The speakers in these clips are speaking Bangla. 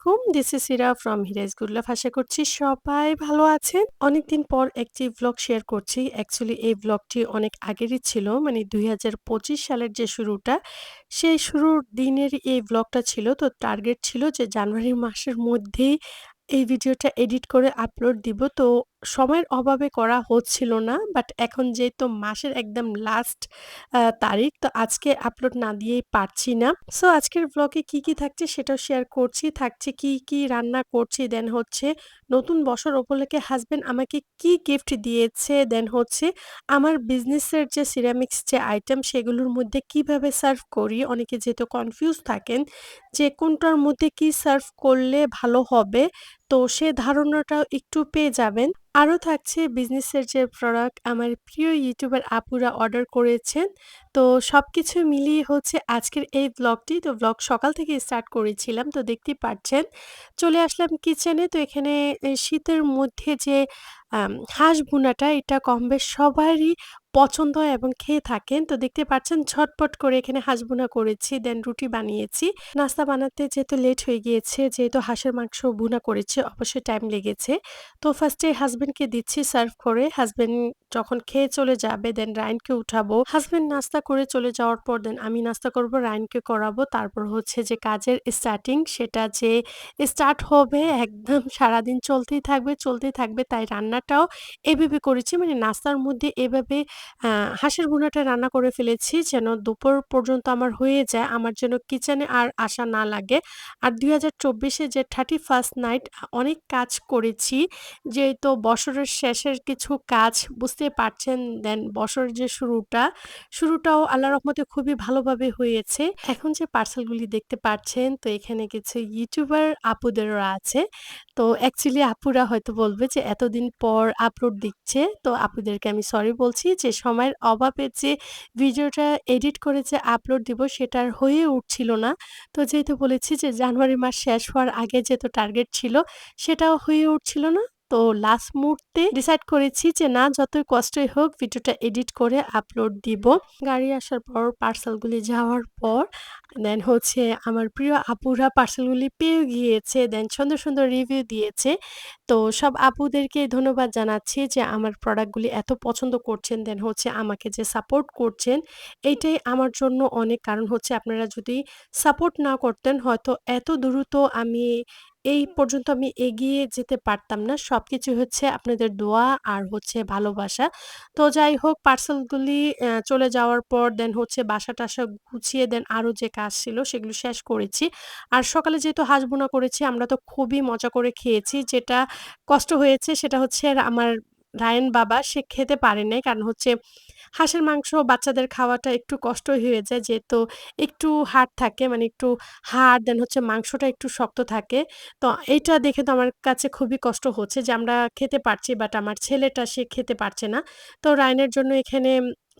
আলাইকুম। This is Sira from Hiraj good love. আশা করছি সবাই ভালো আছেন। অনেকদিন পর একটি ব্লগ শেয়ার করছি। অ্যাকচুয়ালি এই ব্লগটি অনেক আগেরই ছিল। মানে দুই হাজার পঁচিশ সালের যে শুরুটা, সেই শুরুর দিনের এই ব্লগটা ছিল। তো টার্গেট ছিল যে জানুয়ারি মাসের মধ্যেই এই ভিডিওটা এডিট করে আপলোড দিব। তো সময়ের অভাবে করা হচ্ছিল না। বাট এখন যেহেতু মাসের একদম লাস্ট তারিখ, তো আজকে আপলোড না দিয়েই পারছি না। সো আজকের ব্লগে কি, কি থাকছে সেটাও শেয়ার করছি। থাকছে কি, কি রান্না করছি, দেন হচ্ছে নতুন বছর উপলক্ষে হাসব্যান্ড আমাকে কি গিফট দিয়েছে, দেন হচ্ছে আমার বিজনেসের যে সিরামিক্স যে আইটেম সেগুলোর মধ্যে কীভাবে সার্ভ করি। অনেকে যেহেতু কনফিউজ থাকেন যে কোনটার মধ্যে কি সার্ভ করলে ভালো হবে। তো সে ধারণাটাও একটু পেয়ে যাবেন। আরও থাকছে বিজনেসের যে প্রোডাক্ট আমার প্রিয় ইউটিউবার আপুরা অর্ডার করেছেন। তো সব কিছু মিলিয়ে হচ্ছে আজকের এই ভ্লগটি। তো ব্লগ সকাল থেকে স্টার্ট করেছিলাম। তো দেখতেই পাচ্ছেন চলে আসলাম কিচেনে। তো এখানে শীতের মধ্যে যে হাঁস ভুনাটা এটা কমবেশ সবারই পছন্দ হয় এবং খেয়ে থাকেন। তো দেখতে পাচ্ছেন ঝটপট করে এখানে হাঁস ভুনা করেছি, দেন রুটি বানিয়েছি। নাস্তা বানাতে যেহেতু লেট হয়ে গিয়েছে, যেহেতু হাঁসের মাংস ভুনা করেছি অবশ্যই টাইম লেগেছে। তো ফার্স্টে হাসব্যান্ডকে দিচ্ছি সার্ভ করে। হাসব্যান্ড যখন খেয়ে চলে যাবে দেন রায়ানকে উঠাবো। হাসব্যান্ড নাস্তা করে চলে যাওয়ার পর দেন আমি নাস্তা করব, রায়ানকে করাবো। তারপর হচ্ছে যে কাজের স্টার্টিং সেটা যে স্টার্ট হবে একদম সারাদিন চলতেই থাকবে, চলতেই থাকবে। তাই রান্নাটাও এভাবে করেছি মানে নাস্তার মধ্যে এভাবে হাঁসের ভুনাটা রান্না করে ফেলেছি যেন দুপুর পর্যন্ত আমার হয়ে যায়। আমার যেন কিচেনে আর আসা না লাগে। আর দুই হাজার চব্বিশে যে 31st নাইট অনেক কাজ করেছি। যেহেতু বছরের শেষের কিছু কাজ বুঝতে পারছেন। দেন বছরের যে শুরুটা, শুরুটাও আল্লাহর রহমতে খুবই ভালোভাবে হয়েছে। এখন যে পার্সেলগুলি দেখতে পাচ্ছেন তো এখানে কিছু ইউটিউবার আপুদেরও আছে। তো অ্যাকচুয়ালি আপুরা হয়তো বলবে যে, এতদিন পর আপলোড দিচ্ছে। তো আপুদেরকে আমি সরি বলছি যে, সময়ের অভাবে যে ভিডিওটা এডিট করে যে আপলোড দিব সেটার হয়ে উঠছিল না। তো যেহেতু বলেছি যে, জানুয়ারি মাস শেষ হওয়ার আগে যেহেতু টার্গেট ছিল, সেটাও হয়ে উঠছিল না। তো লাস্ট মুহূর্তে ডিসাইড করেছি যে না যতই কষ্টই হোক ভিডিওটা এডিট করে আপলোড দিব। গাড়ি আসার পর পার্সেলগুলি যাওয়ার পর দেন হচ্ছে আমার প্রিয় আপুরা পার্সেলগুলি পেয়ে গিয়েছে। দেন সুন্দর, সুন্দর রিভিউ দিয়েছে। তো সব আপুদেরকে ধন্যবাদ জানাচ্ছি যে আমার প্রোডাক্টগুলি এত পছন্দ করছেন। দেন হচ্ছে আমাকে যে সাপোর্ট করছেন এইটাই আমার জন্য অনেক। কারণ হচ্ছে আপনারা যদি সাপোর্ট না করতেন হয়তো এত দ্রুত আমি এই পর্যন্ত আমি এগিয়ে যেতে পারতাম না। সবকিছু হচ্ছে আপনাদের দোয়া আর হচ্ছে ভালোবাসা। তো যাই হোক, পার্সেলগুলি চলে যাওয়ার পর দেন হচ্ছে বাসা-টাসা গুছিয়ে দেন আরও যে কাজ ছিল সেগুলো শেষ করেছি। আর সকালে যেহেতু হাঁস ভুনা করেছি, আমরা তো খুবই মজা করে খেয়েছি। যেটা কষ্ট হয়েছে সেটা হচ্ছে আমার রায়ান বাবা সে খেতে পারে নাই। কারণ হচ্ছে হাঁসের মাংস বাচ্চাদের খাওয়াটা একটু কষ্ট হয়ে যায়। যেহেতু একটু হাড় থাকে মানে একটু হাড় দেন হচ্ছে মাংসটা একটু শক্ত থাকে। তো এটা দেখে তো আমার কাছে খুবই কষ্ট হচ্ছে যে আমরা খেতে পারছি বাট আমার ছেলেটা সে খেতে পারছে না। তো রায়নের জন্য এখানে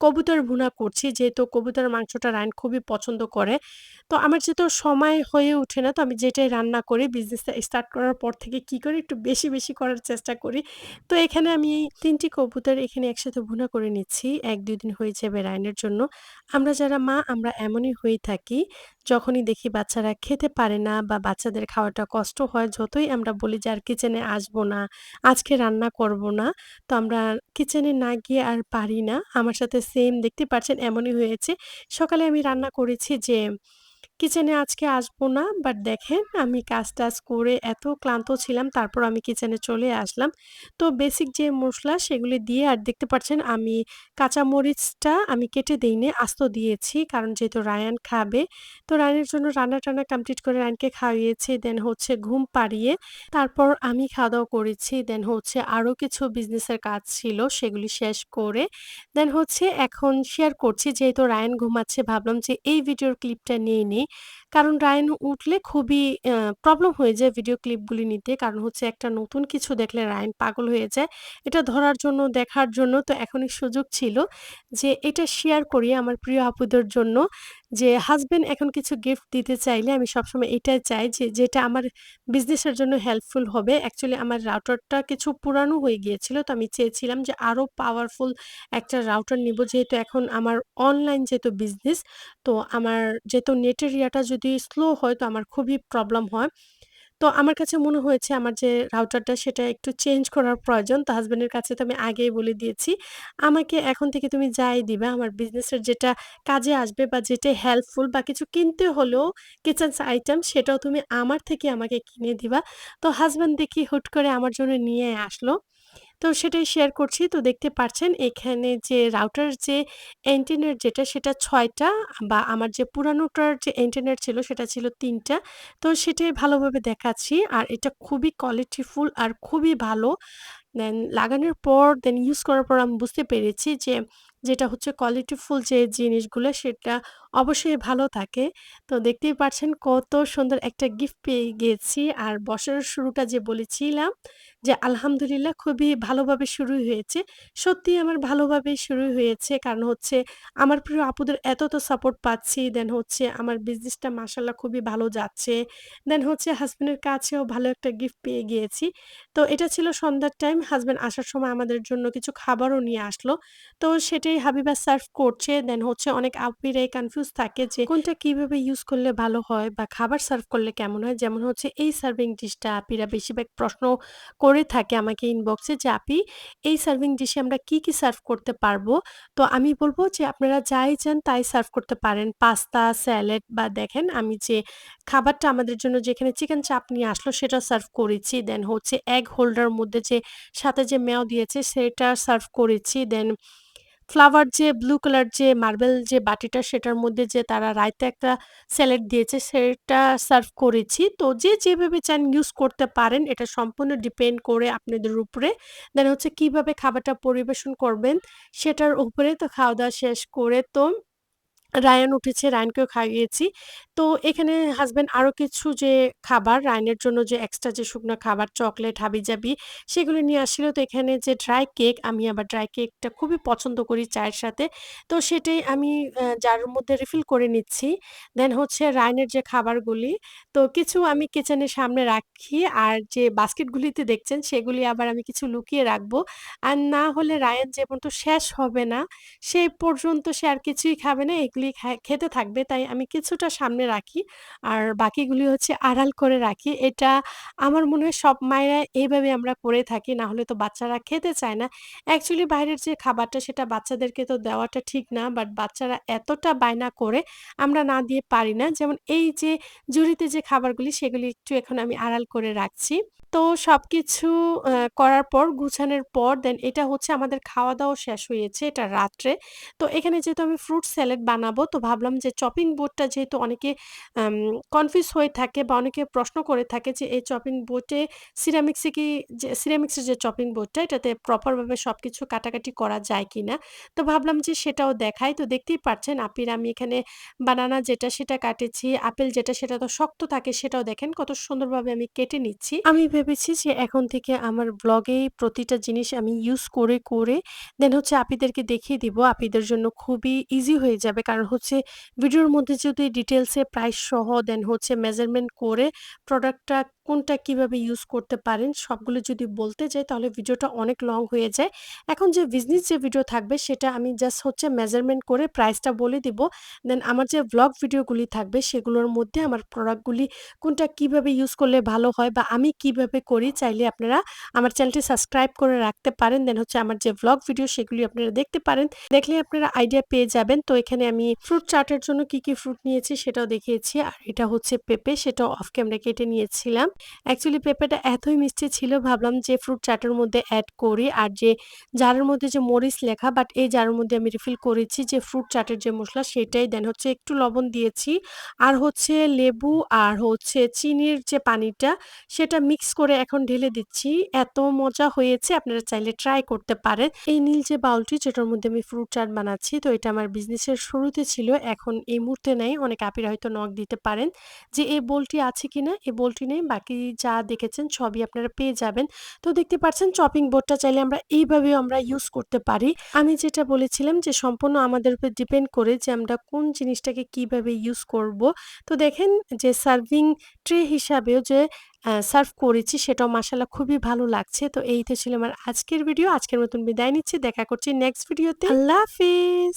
কবুতর ভুনা করছি যেহেতু কবুতর মাংসটা রায়ন খুবই পছন্দ করে। তো আমার যেহেতু সময় হয়ে ওঠে না তো আমি যেটাই রান্না করি বিজনেসটা স্টার্ট করার পর থেকে কি করি একটু বেশি, বেশি করার চেষ্টা করি। তো এখানে আমি এই তিনটি কবুতর এখানে একসাথে ভুনা করে নিচ্ছি। ১-২ দিন হয়ে যাবে রায়নের জন্য। আমরা যারা মা আমরা এমনই হয়ে থাকি। যখনই দেখি বাচ্চারা খেতে পারে না বা বাচ্চাদের খাওয়াটা কষ্ট হয় যতই আমরা বলি যে আর কিচেনে আসব না, আজকে রান্না করব না। তো আমরা কিচেনে না গিয়ে আর পারি না। আমার সাথে সেম দেখতে পাচ্ছেন এমনই হয়েছে। সকালে আমি রান্না করেছি যে কিচেনে আজকে আসব না। বাট দেখেন আমি কাজ-টাজ করে এত ক্লান্ত ছিলাম তারপর আমি কিচেনে চলে আসলাম। তো বেসিক যে মশলা সেগুলি দিয়ে আর দেখতে পাচ্ছেন আমি কাঁচা মরিচটা আমি কেটে দেইনি, আস্ত দিয়েছি। কারণ যেহেতু রায়ান খাবে। তো রায়ানের জন্য রান্না-টান্না কমপ্লিট করে রায়ানকে খাইয়েছি। দেন হচ্ছে ঘুম পাড়িয়ে তারপর আমি খাওয়া-দাওয়া করেছি। দেন হচ্ছে আরও কিছু বিজনেসের কাজ ছিল সেগুলি শেষ করে দেন হচ্ছে এখন শেয়ার করছি যেহেতু রায়ান ঘুমাচ্ছে ভাবলাম যে এই ভিডিওর ক্লিপটা নিয়ে নিই। কারণ রায়ন উঠলে খুবই প্রবলেম হয়ে যায় ভিডিও ক্লিপগুলি নিতে। কারণ হচ্ছে একটা নতুন কিছু দেখলে রায়ন পাগল হয়ে যায়। এটা ধরার জন্য, দেখার জন্য তো এখনই সুযোগ ছিল যে এটা শেয়ার করি আমার প্রিয় আপুদের জন্য যে হাজব্যান্ড এখন কিছু গিফট দিতে চাইলে আমি সবসময় এটাই চাই যে, যেটা আমার বিজনেসের জন্য হেল্পফুল হবে। অ্যাকচুয়ালি আমার রাউটারটা কিছু পুরানো হয়ে গিয়েছিল। তো আমি চেয়েছিলাম যে আরও পাওয়ারফুল একটা রাউটার নিব যেহেতু এখন আমার অনলাইন যেহেতু বিজনেস তো আমার যেহেতু নেটের ইয়াটা যদি স্লো হয়, তো আমার খুবই প্রবলেম হয়। তো আমার কাছে মনে হয়েছে আমার যে রাউটারটা সেটা একটু চেঞ্জ করার প্রয়োজন। তো হাজব্যান্ডের কাছে তো আমি আগেই বলে দিয়েছি। আমাকে এখন থেকে তুমি যাই দিবা, আমার বিজনেসের যেটা কাজে আসবে বা যেটা হেল্পফুল বা কিছু কিনতে হলেও কিচেনস আইটেম সেটাও তুমি আমার থেকে আমাকে কিনে দিবা। তো হাজব্যান্ড দেখি হুট করে আমার জন্য নিয়ে আসলো। তো সেটাই শেয়ার করছি। তো দেখতে পাচ্ছেন এখানে যে রাউটার যে এন্টেনের যেটা, সেটা ছয়টা বা আমার যে পুরানোটার যে এন্টেনের ছিল, সেটা ছিল তিনটা তো সেটাই ভালোভাবে দেখাচ্ছি। আর এটা খুবই কোয়ালিটিফুল আর খুবই ভালো। দেন লাগানোর পর দেন ইউজ করার পর আমি বুঝতে পেরেছি যে যেটা হচ্ছে কোয়ালিটিফুল যে জিনিসগুলো সেটা অবশ্যই ভালো থাকে। তো দেখতেই পারছেন কত সুন্দর একটা গিফট পেয়ে গিয়েছি। আর বছরের শুরুটা যে বলেছিলাম যে আলহামদুলিল্লাহ খুবই ভালোভাবে শুরুই হয়েছে। সত্যিই আমার ভালোভাবে শুরু হয়েছে। কারণ হচ্ছে আমার প্রিয় আপুদের এত, তো সাপোর্ট পাচ্ছি। দেন হচ্ছে আমার বিজনেসটা মাশাআল্লাহ খুবই ভালো যাচ্ছে। দেন হচ্ছে হাজব্যান্ডের কাছেও ভালো একটা গিফট পেয়ে গিয়েছি। তো এটা ছিল সন্ধ্যার টাইম। হাজব্যান্ড আসার সময় আমাদের জন্য কিছু খাবারও নিয়ে আসলো। তো সেটাই হাবিবা সার্ভ করছে। দেন হচ্ছে অনেক আপুরাই কনফিউজ থাকে যে কোনটা কীভাবে ইউজ করলে ভালো হয় বা খাবার সার্ভ করলে কেমন হয়। যেমন হচ্ছে এই সার্ভিং ডিশটা আপিরা বেশিরভাগ প্রশ্ন করে থাকে আমাকে ইনবক্সে যে, "আপি এই সার্ভিং ডিশে আমরা কি, কি সার্ভ করতে পারব?" তো আমি বলব যে, "আপনারা যাই চান তাই সার্ভ করতে পারেন। পাস্তা, স্যালাড বা দেখেন আমি যে খাবারটা আমাদের জন্য যেখানে চিকেন চাপ নিয়ে আসলো সেটা সার্ভ করেছি। দেন হচ্ছে এগ হোল্ডার মধ্যে যে সাথে যে মেও দিয়েছে সেটা সার্ভ করেছি। দেন ফ্লাওয়ার যে, ব্লু কালার যে, মার্বেল যে বাটিটা সেটার মধ্যে যে তারা রায়তে একটা স্যালাড দিয়েছে সেটা সার্ভ করেছি। তো যে যেভাবে চান ইউজ করতে পারেন। এটা সম্পূর্ণ ডিপেন্ড করে আপনাদের উপরে। দেন হচ্ছে কীভাবে খাবারটা পরিবেশন করবেন সেটার উপরে। তো খাওয়া-দাওয়া শেষ করে তো রায়ান উঠেছে, রায়ানকেও খাইয়েছি। তো এখানে হাসব্যান্ড আরও কিছু যে খাবার রায়ানের জন্য যে এক্সট্রা যে শুকনো খাবার, চকলেট, হাবি হাবিজাবি সেগুলো নিয়ে আসছিল। তো এখানে যে ড্রাই কেক, আমি আবার ড্রাই কেকটা খুবই পছন্দ করি চায়ের সাথে। তো সেটাই আমি যার মধ্যে রিফিল করে নিচ্ছি। দেন হচ্ছে রায়ানের যে খাবারগুলি, তো কিছু আমি কিচেনের সামনে রাখি। আর যে বাস্কেটগুলিতে দেখছেন সেগুলি আবার আমি কিছু লুকিয়ে রাখব। আর না হলে রায়ান যে পর্যন্ত শেষ হবে না, সেই পর্যন্ত সে আর কিছুই খাবে না। এগুলি খা, খেতে থাকবে। তাই আমি কিছুটা সামনে রাখি। আর বাকিগুলি হচ্ছে আড়াল করে রাখি। এটা আমার মনে হয় সব মায়েরা এইভাবে আমরা করে থাকি। না হলে তো বাচ্চারা খেতে চায় না। অ্যাকচুয়ালি বাইরের যে খাবারটা, সেটা বাচ্চাদেরকে তো দেওয়াটা ঠিক না। বাট বাচ্চারা এতটা বায়না করে আমরা না দিয়ে পারি না। যেমন এই যে জুড়িতে যে খাবারগুলি, সেগুলি একটু এখন আমি আড়াল করে রাখছি। তো সবকিছু অ্যা করার পর, গুছানোর পর দেন এটা হচ্ছে আমাদের খাওয়া-দাওয়া শেষ হয়েছে। এটা রাত্রে। তো এখানে যেহেতু আমি ফ্রুট স্যালাড বানাবো, তো ভাবলাম যে চপিং বোর্ডটা যেহেতু অনেকে কনফিউজ হয়ে থাকে বা অনেকে প্রশ্ন করে থাকে যে এই চপিং বোর্ডে সিরামিক্সে কি, যে সিরামিক্সের যে চপিং বোর্ডটা এটাতে প্রপার ভাবে সবকিছু কাটাকাটি করা যায় কিনা। তো ভাবলাম যে সেটাও দেখাই। তো দেখতেই পারছেন আপির আমি এখানে বানানা যেটা সেটা কাটেছি। আপেল যেটা সেটা তো শক্ত থাকে সেটাও দেখেন, কত সুন্দরভাবে আমি কেটে নিচ্ছি। আমি ভেবেছি যে এখন থেকে আমার ব্লগে প্রতিটা জিনিস আমি ইউজ করে, করে দেন হচ্ছে আপিদেরকে দেখিয়ে দিব। আপিদের জন্য খুবই ইজি হয়ে যাবে। কারণ হচ্ছে ভিডিওর মধ্যে যদি ডিটেলসে প্রাইস সহ দেন হচ্ছে মেজারমেন্ট করে প্রোডাক্টটা কোনটা কীভাবে ইউজ করতে পারেন সবগুলো যদি বলতে যাই তাহলে ভিডিওটা অনেক লং হয়ে যায়। এখন যে বিজনেস যে ভিডিও থাকবে সেটা আমি জাস্ট হচ্ছে মেজারমেন্ট করে প্রাইসটা বলে দিব। দেন আমার যে ভ্লগ ভিডিওগুলি থাকবে সেগুলোর মধ্যে আমার প্রোডাক্টগুলি কোনটা কীভাবে ইউজ করলে ভালো হয় বা আমি কীভাবে করি চাইলে আপনারা আমার চ্যানেলটি সাবস্ক্রাইব করে রাখতে পারেন। দেন হচ্ছে আমার যে ভ্লগ ভিডিও সেগুলি আপনারা দেখতে পারেন। দেখলে আপনারা আইডিয়া পেয়ে যাবেন। তো এখানে আমি ফ্রুট চাটের জন্য কি, কি ফ্রুট নিয়েছি সেটাও দেখিয়েছি। আর এটা হচ্ছে পেঁপে সেটাও অফ ক্যামেরা কেটে নিয়েছিলাম। অ্যাকচুয়ালি পেঁপেটা এতই মিষ্টি ছিল, ভাবলাম যে ফ্রুট চাটের মধ্যে অ্যাড করি। আর যে জারের মধ্যে যে মরিচ লেখা বাট এই জারের মধ্যে আমি রিফিল করেছি যে ফ্রুট চাটের যে মশলা, সেটাই দেন হচ্ছে একটু লবণ দিয়েছি। আর হচ্ছে লেবু আর হচ্ছে চিনির যে পানিটা, সেটা মিক্স করে এখন ঢেলে দিচ্ছি। এত মজা হয়েছে, আপনারা চাইলে ট্রাই করতে পারেন। এই নীল যে বাউলটি, যেটার মধ্যে আমি ফ্রুট চাট বানাচ্ছি, তো এটা আমার বিজনেসের শুরুতে ছিল। এখন এই মুহূর্তে নেই। অনেক আপিরা হয়তো নখ দিতে পারেন যে এই বোলটি আছে কিনা? এই বোলটি নেই। বাকি যা দেখেছেন সবই আপনারা পেয়ে যাবেন। তো দেখতে পাচ্ছেন চপিং বোর্ডটা চাইলে আমরা এইভাবেও আমরা ইউজ করতে পারি। আমি যেটা বলেছিলাম যে সম্পূর্ণ আমাদের উপর ডিপেন্ড করে যে আমরা কোন জিনিসটাকে কীভাবে ইউজ করব। তো দেখেন যে সার্ভিং ট্রে হিসাবেও যে সার্ভ করেছি সেটাও মাশাআল্লাহ খুবই ভালো লাগছে। তো এই তো ছিল আমার আজকের ভিডিও। আজকের মতন বিদায় নিচ্ছি। দেখা করছি নেক্সট ভিডিওতে। আল্লাহ হাফেজ।